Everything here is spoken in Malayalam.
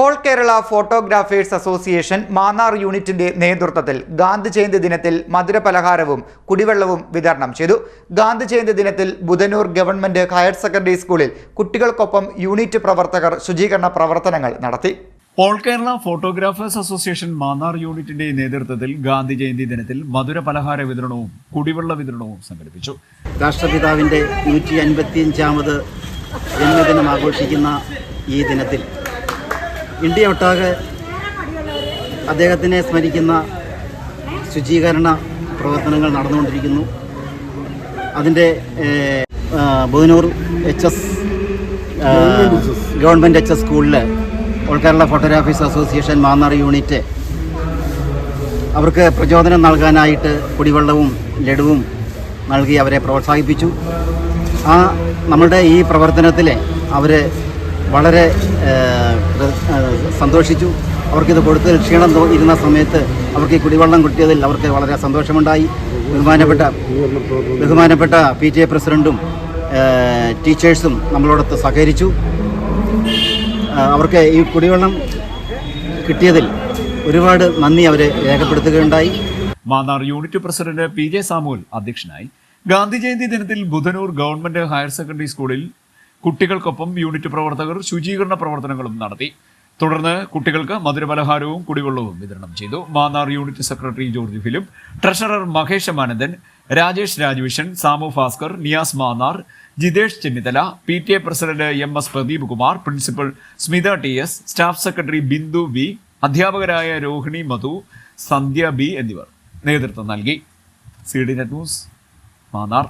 All Kerala photographers association Mannar യൂണിറ്റിന്റെ നേതൃത്വത്തിൽ ഗാന്ധി ജയന്തി ദിനത്തിൽ മധുരപലഹാരവും കുടിവെള്ളവും വിതരണം ചെയ്തു. ഗാന്ധി ജയന്തി ദിനത്തിൽ ബുധനൂർ ഗവൺമെന്റ് ഹയർ സെക്കൻഡറി സ്കൂളിൽ കുട്ടികൾക്കൊപ്പം യൂണിറ്റ് പ്രവർത്തകർ ശുചീകരണ പ്രവർത്തനങ്ങൾ നടത്തി. All Kerala photographers association Mannar യൂണിറ്റിന്റെ നേതൃത്വത്തിൽ ഗാന്ധി ജയന്തി ദിനത്തിൽ മധുര പലഹാര വിതരണവും കുടിവെള്ള വിതരണവും സംഘടിപ്പിച്ചു. രാഷ്ട്രപിതാവിന്റെ നൂറ്റി അൻപത്തിയഞ്ചാമത് ജന്മദിനം ആഘോഷിക്കുന്ന ഈ ദിനത്തിൽ ഇന്ത്യ ഒട്ടാകെ അദ്ദേഹത്തിനെ സ്മരിക്കുന്ന ശുചീകരണ പ്രവർത്തനങ്ങൾ നടന്നുകൊണ്ടിരിക്കുന്നു. അതിന്റെ Budhanoor H S government H S സ്കൂളിൽ all Kerala photographers association Mannar unit അവർക്ക് പ്രചോദനം നൽകാനായിട്ട് കുടിവെള്ളവും ലഡുവും നൽകി അവരെ പ്രോത്സാഹിപ്പിച്ചു. ആ നമ്മളുടെ ഈ പ്രവർത്തനത്തിൽ അവർ വളരെ സന്തോഷിച്ചു. അവർക്കിത് കൊടുത്തതിൽ ക്ഷീണം ഇരുന്ന സമയത്ത് അവർക്ക് ഈ കുടിവെള്ളം കിട്ടിയതിൽ അവർക്ക് വളരെ സന്തോഷമുണ്ടായി. ബഹുമാനപ്പെട്ട ബഹുമാനപ്പെട്ട പി ടി എ പ്രസിഡന്റും ടീച്ചേഴ്സും നമ്മളോടൊത്ത് സഹകരിച്ചു. അവർക്ക് ഈ കുടിവെള്ളം കിട്ടിയതിൽ ഒരുപാട് നന്ദി അവരെ രേഖപ്പെടുത്തുകയുണ്ടായി. Mannar unit president P J Samuel അധ്യക്ഷനായി. ഗാന്ധി ജയന്തി ദിനത്തിൽ ബുധനൂർ ഗവൺമെന്റ് ഹയർ സെക്കൻഡറി സ്കൂളിൽ കുട്ടികൾക്കൊപ്പം യൂണിറ്റ് പ്രവർത്തകർ ശുചീകരണ പ്രവർത്തനങ്ങളും നടത്തി. തുടർന്ന് കുട്ടികൾക്ക് മധുരപലഹാരവും കുടിവെള്ളവും വിതരണം ചെയ്തു. Mannar unit secretary George Philip treasurer Mahesh Manandan Rajesh Rajavision Samu Bhaskar Niyas Mannar Jithesh Chennithala P T A president M S Pradeep Kumar principal Smitha T S staff secretary Bindu V അധ്യാപകരായ രോഹിണി മധു സന്ധ്യ ബി എന്നിവർ നേതൃത്വം നൽകി. C D net news Mannar.